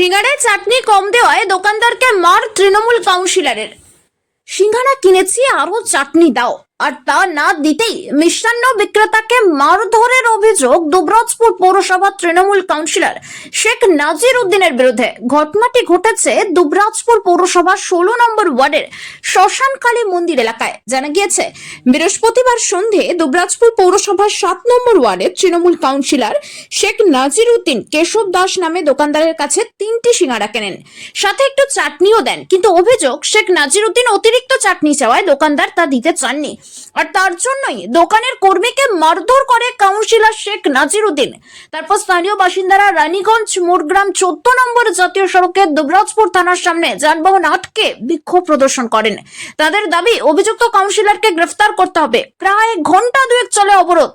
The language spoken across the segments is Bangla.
সিঙ্গারায় চাটনি কম দেওয়ায় দোকানদারকে মার তৃণমূল কাউন্সিলরের। সিঙ্গারা কিনেছি আরও চাটনি দাও। আর তা না দিতেই মিষ্টান্ন বিক্রেতাকে মারধরের অভিযোগ দুবরাজপুর পৌরসভা তৃণমূল কাউন্সিলর শেখ নাজির উদ্দিনের বিরুদ্ধে। ঘটনাটি ঘটেছে দুবরাজপুর পৌরসভা ষোলো নম্বর ওয়ার্ডের শ্মশানকালী মন্দির এলাকায়। জানা গিয়েছে, বৃহস্পতিবার সন্ধে দুবরাজপুর পৌরসভার সাত নম্বর ওয়ার্ডের তৃণমূল কাউন্সিলর শেখ নাজির উদ্দিন কেশব দাস নামে দোকানদারের কাছে তিনটি সিঙ্গারা কেনেন। সাথে একটু চাটনিও দেন, কিন্তু অভিযোগ শেখ নাজির উদ্দিন অতিরিক্ত চাটনি চাওয়ায় দোকানদার তা দিতে চাননি। আর তার জন্যই দোকানের কর্মীকে মারধর করে কাউন্সিলর শেখ নাজির উদ্দিন তারপর স্থানীয় বাসিন্দারা রানীগঞ্জ মোড়গ্রাম চোদ্দ নম্বর জাতীয় সড়কের দুবরাজপুর থানার সামনে যানবাহন আটকে বিক্ষোভ প্রদর্শন করেন। তাদের দাবি, অভিযুক্ত কাউন্সিলরকে গ্রেফতার করতে হবে। প্রায় ঘণ্টা দুয়েক চলে অবরোধ।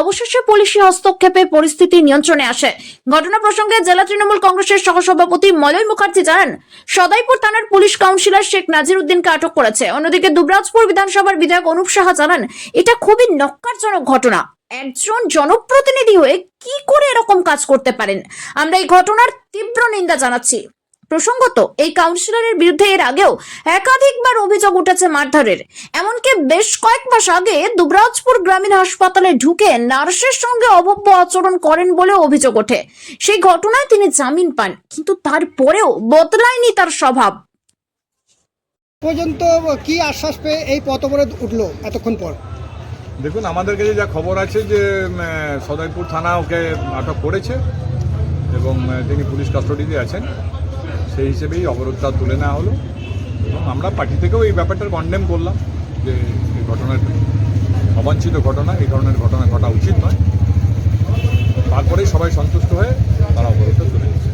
অবশেষে পুলিশি হস্তক্ষেপে পরিস্থিতি নিয়ন্ত্রণে আসে। ঘটনা প্রসঙ্গে জেলা তৃণমূল কংগ্রেসের সহসভাপতি মলয় মুখার্জি জানান, সদাইপুর থানার পুলিশ কাউন্সিলর শেখ নাজির উদ্দিনকে আটক করেছে। অন্যদিকে দুবরাজপুর বিধানসভার বিধায়ক অনুপ সাহা জানান, এটা খুবই নক্কারজনক ঘটনা। একজন জনপ্রতিনিধি হয়ে কি করে এরকম কাজ করতে পারেন? আমরা এই ঘটনার তীব্র নিন্দা জানাচ্ছি। প্রসঙ্গত এই কাউন্সিলরের বিরুদ্ধে এর আগেও একাধিকবার অভিযোগ উঠেছে মারধরের। এমনকি বেশ কয়েক মাস আগে দুবরাজপুর গ্রামীণ হাসপাতালে ঢুকে নার্সের সঙ্গে অভব্য আচরণ করেন বলে অভিযোগ ওঠে। সেই ঘটনায় তিনি জামিন পান কিন্তু তারপরেও বদলায়নি তার স্বভাব। পর্যন্ত কি আশ্বাস পেয়ে এই পথ অবরোধ উঠল এতক্ষণ পর? দেখুন আমাদের কাছে যা খবর আছে যে সদয়পুর থানা ওকে আটক করেছে এবং তিনি পুলিশ কাস্টডিতে আছেন। সেই হিসেবেই অবরোধটা তুলে নেওয়া হলো। এবং আমরা পার্টি থেকেও এই ব্যাপারটা কন্ডেম করলাম যে এই ঘটনার অবাঞ্ছিত ঘটনা এই ধরনের ঘটনা ঘটা উচিত নয়। তারপরেই সবাই সন্তুষ্ট হয়ে তারা অবরোধটা তুলে নিয়েছে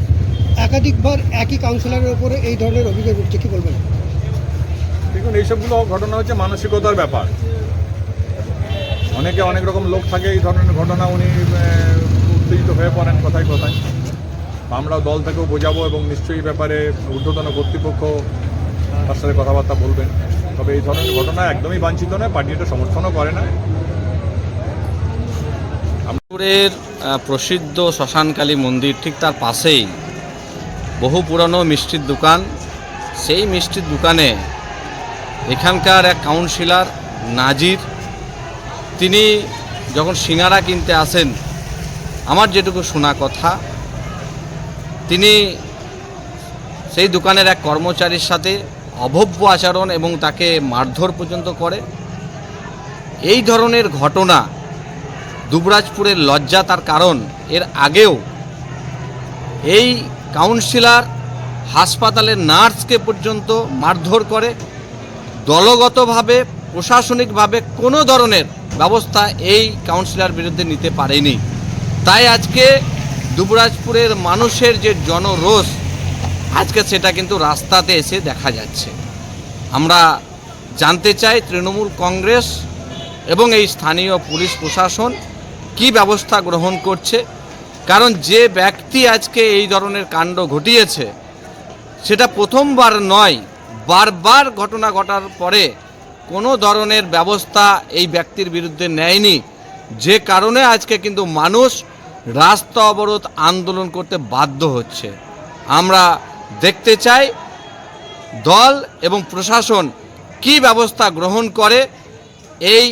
একাধিকবার একই কাউন্সিলরের উপরে এই ধরনের অভিযোগ উঠছে কি বলবেন? দেখুন এইসবগুলো ঘটনা হচ্ছে মানসিকতার ব্যাপার। অনেকে অনেক রকম লোক থাকে এই ধরনের ঘটনা উনি উত্তেজিত হয়ে পড়েন কথায় কথায়। আমরা দল থেকেও বোঝাবো এবং নিশ্চয়ই ব্যাপারে ঊর্ধ্বতন কর্তৃপক্ষ তার সাথে কথাবার্তা বলবেন। তবে এই ধরনের ঘটনা একদমই বাঞ্ছিত নয় পার্টি এটা সমর্থনও করে না। আহ, প্রসিদ্ধ শ্মশানকালী মন্দির ঠিক তার পাশেই বহু পুরনো মিষ্টির দোকান। সেই মিষ্টির দোকানে এখানকার এক কাউন্সিলর নাজির তিনি যখন সিঙ্গারা কিনতে আসেন আমার যেটুকু শোনা কথা তিনি সেই দোকানের এক কর্মচারীর সাথে অভব্য আচরণ এবং তাকে মারধর পর্যন্ত করে। এই ধরনের ঘটনা দুবরাজপুরের লজ্জা তার কারণ। এর আগেও এই কাউন্সিলার হাসপাতালের নার্সকে পর্যন্ত মারধর করে। দলগতভাবে, প্রশাসনিকভাবে কোনো ধরনের ব্যবস্থা এই কাউন্সিলার বিরুদ্ধে নিতে পারেনি। তাই আজকে দুবরাজপুরের মানুষের যে জনরোষ, আজকে সেটা কিন্তু রাস্তাতে এসে দেখা যাচ্ছে। আমরা জানতে চাই তৃণমূল কংগ্রেস এবং এই স্থানীয় পুলিশ প্রশাসন কি ব্যবস্থা গ্রহণ করছে। কারণ যে ব্যক্তি আজকে এই ধরনের কাণ্ড ঘটিয়েছে, সেটা প্রথমবার নয়, বারবার ঘটনা ঘটার পরে কোনো ধরনের ব্যবস্থা এই ব্যক্তির বিরুদ্ধে নেয়নি। যে কারণে আজকে কিন্তু মানুষ রাস্তা অবরোধ আন্দোলন করতে বাধ্য হচ্ছে। আমরা দেখতে চাই দল এবং প্রশাসন কি ব্যবস্থা গ্রহণ করে। এই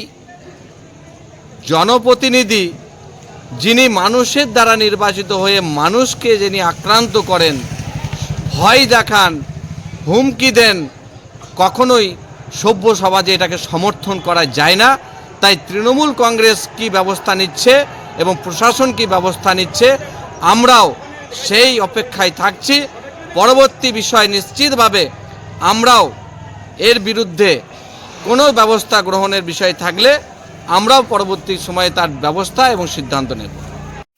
জনপ্রতিনিধি যিনি মানুষের দ্বারা নির্বাচিত হয়ে মানুষকে যিনি আক্রান্ত করেন, ভয় দেখান, হুমকি দেন, কখনোই সভ্য সমাজে এটাকে সমর্থন করা যায় না। তাই তৃণমূল কংগ্রেস কি ব্যবস্থা নিচ্ছে এবং প্রশাসন কি ব্যবস্থা নিচ্ছে, আমরাও সেই অপেক্ষায় থাকছি। পরবর্তী বিষয় নিশ্চিতভাবে আমরাও এর বিরুদ্ধে কোনো ব্যবস্থা গ্রহণের বিষয় থাকলে আমরাও পরবর্তী সময়ে তার ব্যবস্থা এবং সিদ্ধান্ত নেব।